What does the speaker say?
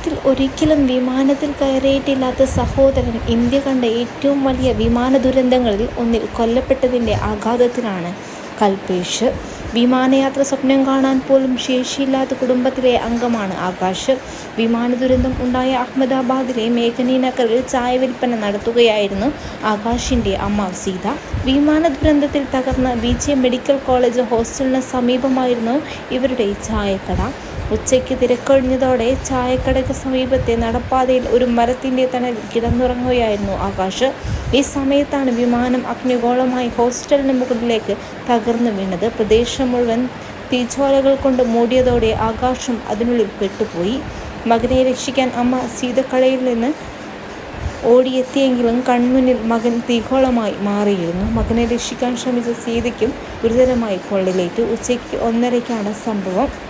ജീവിതത്തിൽ ഒരിക്കലും വിമാനത്തിൽ കയറിയിട്ടില്ലാത്ത സഹോദരൻ ഇന്ത്യ കണ്ട ഏറ്റവും വലിയ വിമാന ദുരന്തങ്ങളിൽ ഒന്നിൽ കൊല്ലപ്പെട്ടതിന്റെ ആഘാതത്തിലാണ് കൽപേഷ്. വിമാനയാത്ര സ്വപ്നം കാണാൻ പോലും ശേഷിയില്ലാത്ത കുടുംബത്തിലെ അംഗമാണ് ആകാശ്. വിമാന ദുരന്തം ഉണ്ടായ അഹമ്മദാബാദിലെ മേഘനി നഗറിൽ ചായ വിൽപ്പന നടത്തുകയായിരുന്നു ആകാശിന്റെ അമ്മ സീത. വിമാന ദുരന്തത്തിൽ തകർന്ന വി. ജെ. മെഡിക്കൽ കോളേജ് ഹോസ്റ്റലിന് സമീപമായിരുന്നു ഇവരുടെ ചായക്കട. ഉച്ചയ്ക്ക് തിരക്കൊഴിഞ്ഞതോടെ ചായക്കടയ്ക്ക് സമീപത്തെ നടപ്പാതയിൽ ഒരു മരത്തിന്റെ തണലിൽ കിടന്നുറങ്ങുകയായിരുന്നു ആകാശ്. ഈ സമയത്താണ് വിമാനം അഗ്നിഗോളമായി ഹോസ്റ്റലിന് മുകളിലേക്ക് തകർന്നു വീണത്. പ്രദേശം മുഴുവൻ തീജ്വാലകൾ കൊണ്ട് മൂടിയതോടെ ആകാശം അതിനുള്ളിൽ പെട്ടുപോയി. മകനെ രക്ഷിക്കാൻ അമ്മ സീതക്കളയിൽ നിന്ന് ഓടിയെത്തിയെങ്കിലും കൺമുന്നിൽ മകൻ തീഗോളമായി മാറിയിരുന്നു. മകനെ രക്ഷിക്കാൻ ശ്രമിച്ച സീതയ്ക്കും ഗുരുതരമായി പൊള്ളലേറ്റു. ഉച്ചയ്ക്ക് ഒന്നരയ്ക്കാണ് സംഭവം.